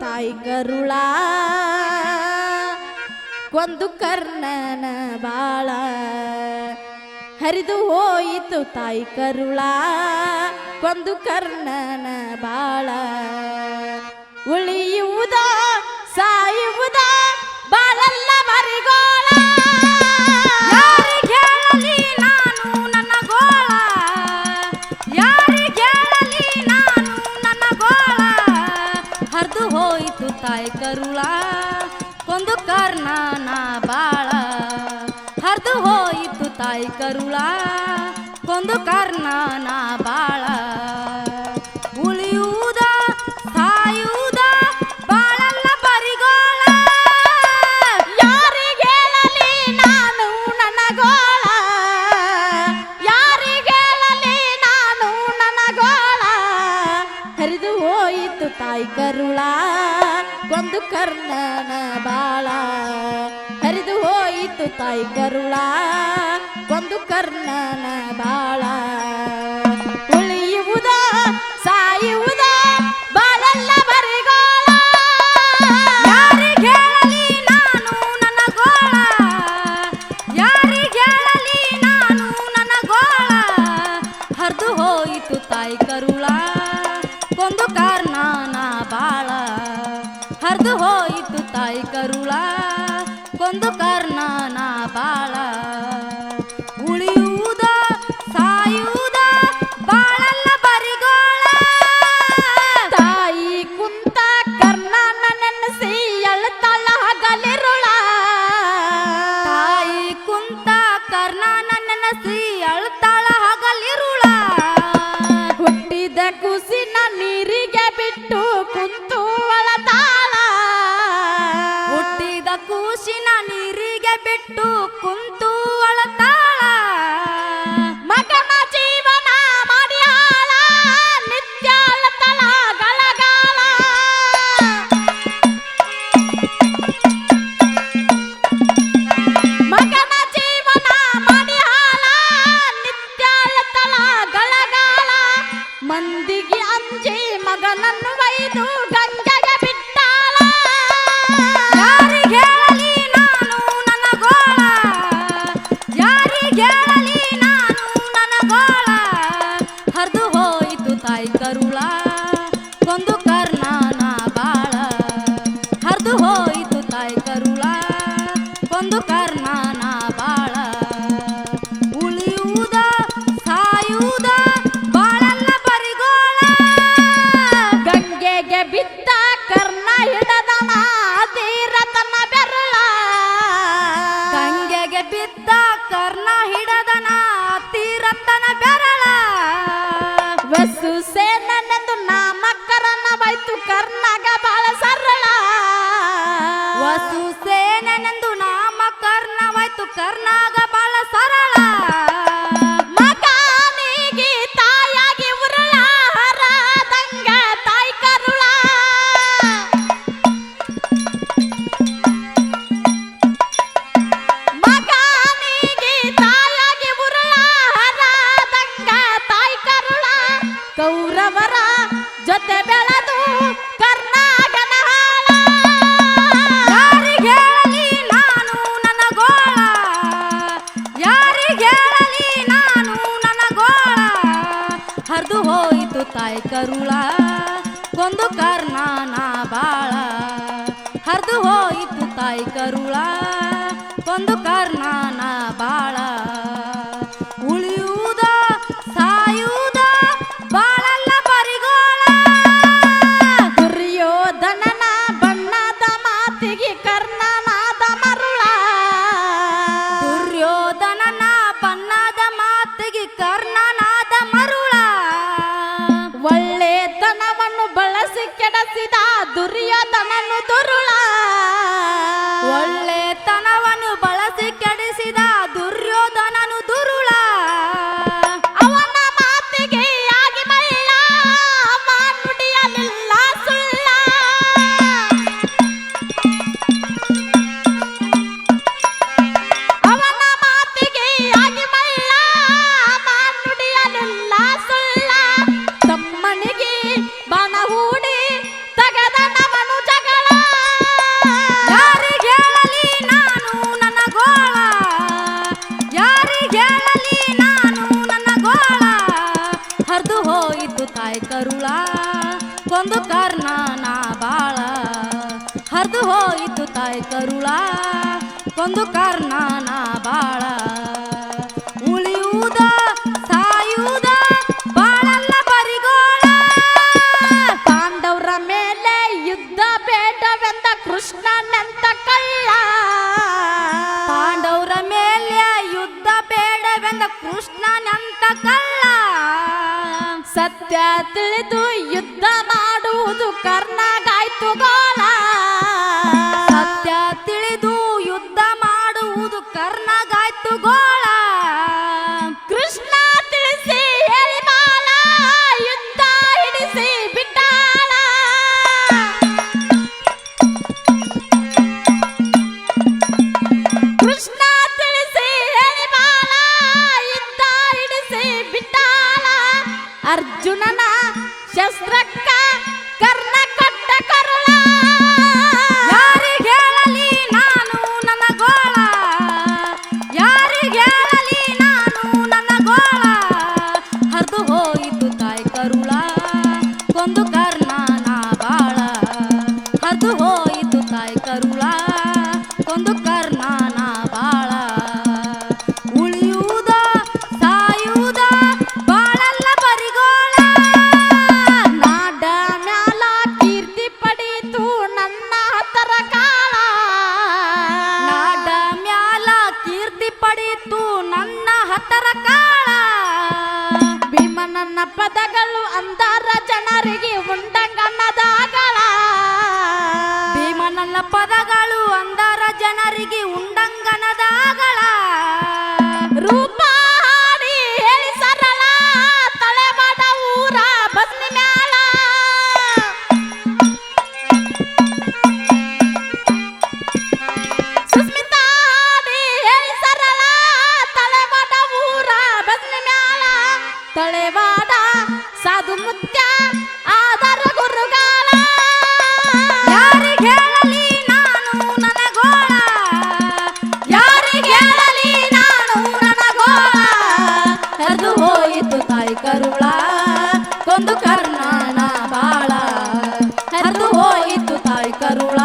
ತಾಯಿ ಕರುಳ. ಕೊಂದು ಕರ್ಣನ ಬಾಳ. ಹರಿದು ಹೋಯಿತು ತಾಯಿ ಕರುಳ. ಕೊಂದು ಕರ್ಣನ ಬಾಳ. ಉಳಿಯುವುದ ಸಾ ಒಂದು ಕರ್ನಾನ ಬಾಳ ಹರಿದು ಹೋಯಿತು ತಾಯಿ ಕರುಳ ಕೊಂದು ಕರ್ನಾನ ಬಾಳ ತಾಯಿ ಕರುಳಾ ಒಂದು ಕರ್ಣನ ಬಾಳ. ಒಂದು ಕರ್ಣನ ಬಾಳ. ಬಿಟ್ಟು ಕುಂತು ಒಳ ಇದ್ದ ಕರ್ಣ ಹಿಡದನ ತೀರತನ ಬೆರಳ. ವಸು ಸೇನನೆಂದು ನಾಮ ಕರನ ಬೈತು ಕರ್ಣಗ ಬಾಳ ಸರಳ. ವಸು ಸೇನನೆಂದು ನಾಮ ಕರ್ಣ ಬೈತು ಕರ್ಣಾಗ ಕಷ್ಟದಂತೆ ಬೆಳೆದು ಕರ್ನಾಟನ ಯಾರಿಗೇಳಲಿ ನಾನು ನನ್ನ ನಾನು ಹೋಯಿತು ತಾಯಿ ಕರುಳ, ಕೊಂದು ಕರ್ನಾನ ಬಾಳ. ಹರಿದು ಹೋಯಿತು ತಾಯಿ ಕರುಳ, ಕೊಂದು ಕರ್ಣನ ಬಾಳ. ಕರ್ಣನಾದ ಮರುಳ. ಒಳ್ಳೆತನವನ್ನು ಬಳಸಿ ಕೆಡಸಿದ ದುರ್ಯೋಧನನು ದುರುಳ. ಕೊಂದು ಕರ್ಣನ ಬಾಳ. ಉಳಿಯುವುದ, ಸಾಯುವುದ, ಬಾಳಲ್ಲ ಬರಿಗೋಳ. ಪಾಂಡವರ ಮೇಲೆ ಯುದ್ಧ ಬೇಡವೆಂದ ಕೃಷ್ಣನಂತ ಕಳ್ಳ. ಪಾಂಡವರ ಮೇಲೆ ಯುದ್ಧ ಬೇಡವೆಂದ ಕೃಷ್ಣನಂತ ಕಳ್ಳ. ಸತ್ಯ ತಿಳಿದು ಯುದ್ಧ ಮಾಡುವುದು ಕರ್ನಾಗಾಯ್ತು ಗೋಳ ಅರ್ಜುನನ ಶಸ್ತ್ರಕ್ಕ ಕರ್ಣ ಕೊಟ್ಟ ಕರುಳ. ಯಾರಿಗೇಳಲಿ ನಾನು ನನ್ನ ಗೋಳ? ಯಾರಿಗೇಳಲಿ ನಾನು ನನ್ನ ಗೋಳ? ಹರಿದು ಹೋಯಿತು ಅಂತಾರ ಅಂದಾರ ಜನರಿಗೆ ಸಾಧು ಆಧಾರ ಗುರುಗಾಲ ಕರುಳ ಕೊಂದು ಕರ್ಣನ ಬಾಳ. ಹರಿದು ಹೋಯಿತು ತಾಯಿ ಕರುಳ